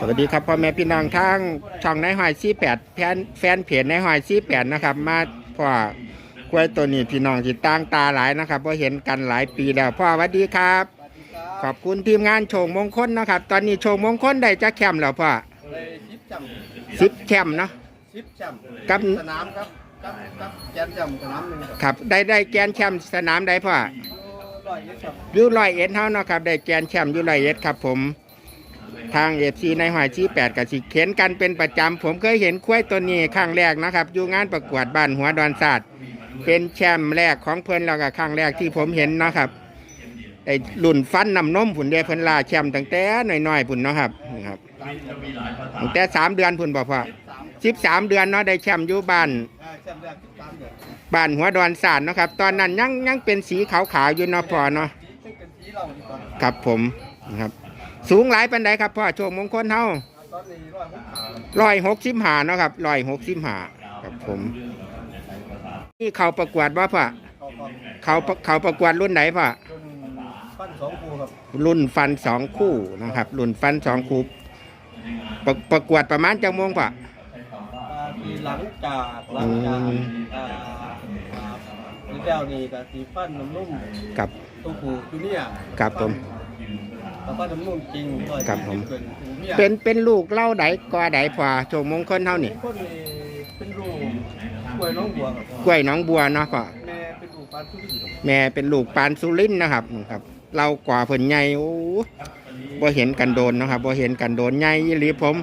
สวัสดีครับพ่อแม่พี่น้องทางช่องนายหอยซีแปดแฟนแฟนเพจนายหอยซีแปดนะครับ มาพ่อกล้วยตัวนี้พี่น้องที่ตั้งตาหลายนะครับเพราะเห็นกันหลายปีแล้วพ่อสวัสดีครับ ขอบคุณทีมงานโชงมงคลนะครับ ตอนนี้โชงมงคลได้จะแคมป์แล้วพ่อเลยชิปจสิบแคมป์เนาะำชิปจำกับสนามครับครับครับแกนจำสนามหนึ่งครับครับได้ได้แกนแชมป์สนามใดพ่อร้อ ยยี่สิบอยูร้อยเอ็ดเท่าเนาะครับ ได้แกนแชมป์ยูร้อยเอ็ดครับผม ทางเอฟซีในหอยชีแปดกับสิเข็นกันเป็นประจำ ผมเคยเห็นควายตัวนี้ครั้งแรกนะครับอยู่งานประกวดบ้านหัวดอนศาสตร์เป็นแชมป์แรกของเพิ่อนแล้วก็ครั้งแรกที่ผมเห็นนะครับไอ้รุ่นฟันนำนมผุนเดเพิ่นลาแชมป์ตั้งแต่น้อยๆผุนเนาะครับนี่ครับตั้งแต่สามเดือนผุนบอกพ่อสิบสามเดือนเนาะได้แชมป์อยู่บ้าน อ่าแชมป์แรกสิบสามเดือนบ้านหัวดอนศาสตร์เนาะครับ ตอนนั้นยังยังเป็นสีขาวๆอยู่เนาะพ่อเนาะซึ่งเป็นสีเราดีกว่าครับผมนะครับ สูงหลายปันใดครับพ่อโชคมงคลเฮาตอนนี้ร้อยหกขาร้อยหกสิบหาเนาะครับร้อยหกสิบหาครับผมนี่เขาประกวดว่าพ่อเขาก็เขาเขาประกวดรุ่นไหนพ่อจนปั้นสองคู่ครับรุ่นฟันสองคู่นะครับ รุ่นฟันสองคู่ประประกวดประมาณจังโมงพ่อ อ่าทีหลังจากหลังจากอืมอ่าอ่านี่ แล้วนี่ก็สีฟันน้ำนุ่มกับตัวผูจูเนียร์ครับผมแล้วฟันน้ำนุ่มจริงร้อยครับผมยี่สิเป็นจูเนียร์เป็นเป็นลูกเล่าใดกอใดพ่อโชคมงคลเฮานี่คนนี้เป็นลูกกล้วยน้องบัวครับกล้วยหน้องบัวเนาะพ่อแม่เป็นลูกปานทุเรียนแม่เป็นลูกปานสุรินทร์นะครับนี่ครับ เรากว่าเพิ่นใหญ่โอ้บ่เห็นกันโดนเนาะครับบ่เห็นกันโดนใหญ่อีหลีผม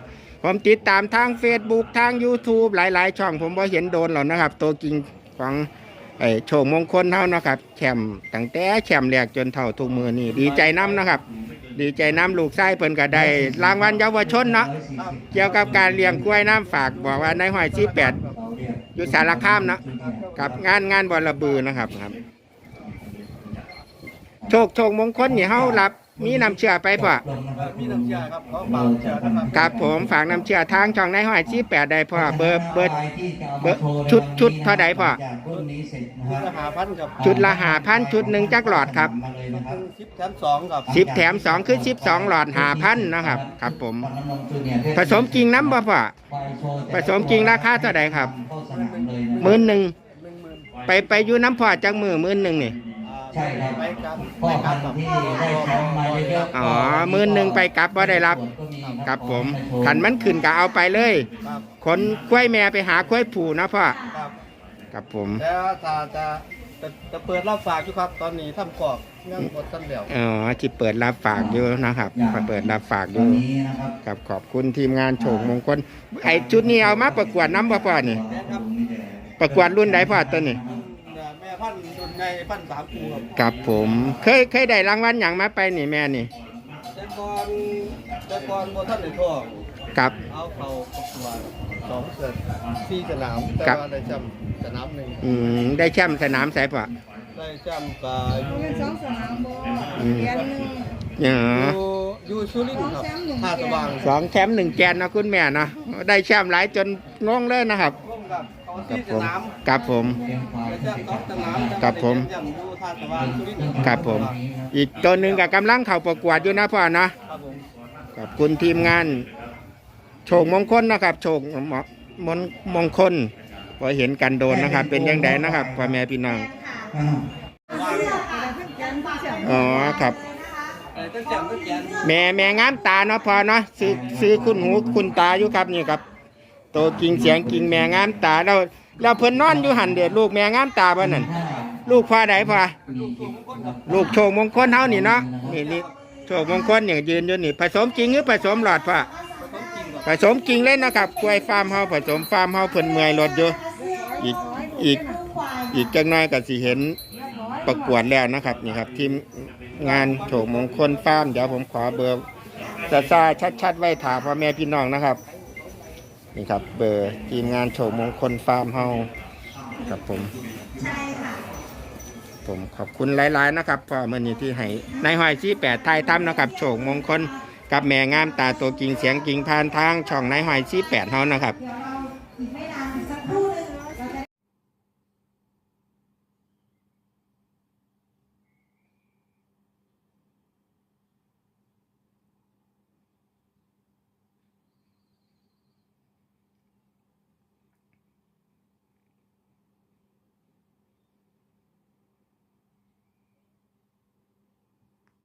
ผมติดตามทาง Facebook ทาง YouTube หลาย ๆ ช่องผมบ่เห็นโดนหรอกนะครับ ตัวจริงของ ไอ้โชคมงคลเท่านะครับแชมป์ตั้งแต่แชมป์แรกจนเท่าทุกมือนี่ดีใจน้ำนะครับ ดีใจน้ำลูกไส้เพิ่นก็ได้รางวัลเยาวชนเนาะเกี่ยวกับการเลี้ยงกล้วยน้ำฝากบอกว่าในห้อยที่แปดอยู่สารคามเนาะกับงานงานบอลบือนะครับครับ โชคโชคมงคลนี่เฮารับ มีน้ำเชื่อไปป่ะเอ่อมีน้ำเชื่อครับขอฝากน้ำเชื่อนะครับครับผมฝากน้ำเชื่อทางช่องในห้อยที่แปดได้พ่อเบอร์เบอร์เบอร์ชุดชุดเท่าใดพ่อรุ่นนี้เสร็จนะชุดคละรับหาพันครับชุดละหาพันชุดหนึ่งจักหลอดครับมาเลยนะครับสิบแถมสองครับสิบแถมสองคือสิบสองหลอดหาพันนะครับ ครับผมปันน้ำนมจูเนียร์ผสมจริงน้ำบ่พ่อผสมจริงราคาเท่าใดครับเข้าสนามเลยนะหมื่นหนึ่งหนึ่งหมื่นไปไปอยู่น้ำพ่อจักมือหมื่นหนึ่งนี่อ่า ใช่ครับไปครับพ่อไปคพัรับนธุ์ที่ได้แชมป์มาเยอะๆอ๋อหมื่นหนึ่งไปกลับบ่ได้รับ ครับผมขันมันขึ้นก็เอาไปเลยครับคนกล้วยแม่ไปหากล้วยผูนะพ่อครับครับผมแล้วถ้าจะจะจะเปิดรับฝากอยู่ครับ ตอนนี้ทำกรอบยังหมดทันเดียวอ๋อที่เปิดรับฝากอยู่นะครับเปิดรับฝากอตอนยู่นี้นะครับครับขอบคุณทีมงานโฉมมงคลไอชุดนี้เอามาประกวดน้ำบ่พ่อนี่นะครับประกวดรุ่นใดพ่อตัวนี้เนี่ยแม่ พันธุ์รุ่นในพันธุ์สามคูครับครับผม เคยเคยได้รางวัลอย่างมาไปนี่แม่นี่แต่ก่อนแต่ก่อนโบท่านในท่องครับ เอาเขาประกวดสองเสือสี่สนามแต่ครับ ว่าได้แชมป์สนามหนึ่งอืมได้แชมป์สนามสายพ่อได้แชมป์กับเป็นสองสนามบออืมเรียนหนึ่งอ๋ออยู่อยู่สุรินทร์ครับท่าสว่างสองแชมป์หนึ่งแกนนะคุณแม่เนาะได้แชมป์หลายจนงงเลยนะครับ ร่วมกับเขา ครัที่บสผมนามครับผมได้แชมป์สองสนามครับผมได้แชป์อยู่ท่าสว่างสุรินทร์ครับผม อีกตัวหนึ่งกับกำลังเข้าประกวดอยู่นะพ่อเนาะครับผมขอบคุณทีมงานโชคมงคลนะครับโชคมมงมงคลพอเห็นกันโดนนะครับ เป็นยังไงนะครับพ่อแม่พี่น้องอ้าวอ๋อครับได้ตั้งแชมป์ตั้งแกนแม่แม่งามตาเนาะพอเนาะซื้อซื้อคุณหูคุณตาอยู่ครับนี่ครับ โตกิงเสียงกิงแม่งามตาเราเราเพิ่นนอนอยู่หันเด็ดลูกแม่งามตาบ่นั่นลูกพ่อใดพ่อลูกโชคมงคลเฮานี่เนาะนี่นี่โชคมงคลเนี่ยยืนอยู่นี่ ผสมจริงหรือผสมหลอดพ่อผสมจริงเลยนะครับกล้วยฟาร์มเฮาผสมฟาร์มเฮาเพิ่นเมื่อยรถอยู่อีกอีกอีกจักหน่อยก็สิเห็นประกวดแล้วนะครับนี่ครับทีมงานโชคมงคลฟาร์มเดี๋ยวผมขอเบอร์ซาซาชัดๆไว้ถามพ่อแม่พี่น้องนะครับ นี่ครับ เบอร์ทีมงานโชคมงคลฟาร์มเฮาครับผมผมขอบคุณหลาย ๆ นะครับพ่อเมื่อนี้ที่ให้ในายหอยชี้แปดไทยทำนะครับโชคมงคลกับแม่งามตาตัวกิ่งเสียงกิ่งพานทางช่องนายหอยชี้แปดเฮานะครับ